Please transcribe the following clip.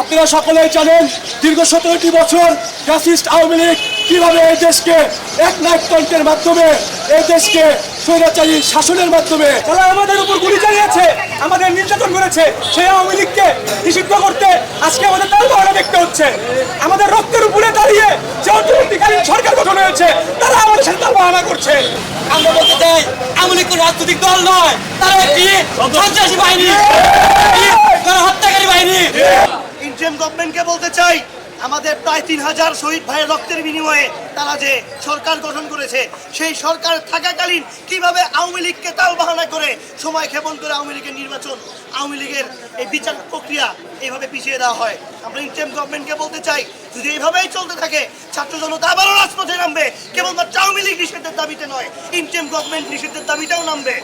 আপনারা সকলেই জানেন দীর্ঘ সতেরোটি বছর ফ্যাসিস্ট আওয়ামী লীগ কীভাবে এই দেশকে এক নায়কতন্ত্রের মাধ্যমে, এই দেশকে স্বৈরাচারী শাসনের মাধ্যমে তারা আমাদের উপর গুলি চালিয়েছে, আমাদের নির্যাতন করেছে, সেই আওয়ামী লীগকে নিষিদ্ধ করতে আজকে আমাদের তার ভাড়া দেখতে হচ্ছে। আমাদের রক্তের উপরে দাঁড়িয়ে যে অন্তর্বর্তীকালীন সরকার গঠন হয়েছে, তারা আমাদের সাথে তার বাহানা করছে। আমরা বলতে চাই এমন কোনো রাজনৈতিক দল নয়, তারা একটি সন্ত্রাসী বাহিনী। তারা হত্যাকারী বাহিনী। ইন্ডিয়ান গভর্নমেন্টকে বলতে চাই, আমাদের প্রায় তিন হাজার শহীদ ভাইয়ের রক্তের বিনিময়ে তারা যে সরকার গঠন করেছে, সেই সরকার থাকাকালীন কীভাবে আওয়ামী লীগকে তাল বাহানা করে সময় ক্ষেপণ করে আওয়ামী লীগের নির্বাচন, আওয়ামী লীগের এই বিচার প্রক্রিয়া এইভাবে পিছিয়ে দেওয়া হয়? আমরা ইন্ডিয়ান গভর্নমেন্টকে বলতে চাই, যদি এইভাবেই চলতে থাকে, ছাত্র জনতা আবারও রাজপথে নামবে, কেবলমাত্র আওয়ামী লীগ নিষেধের দাবিতে নয় ইন্ডিয়ান গভর্নমেন্ট নিষেধের দাবিতেও নামবে।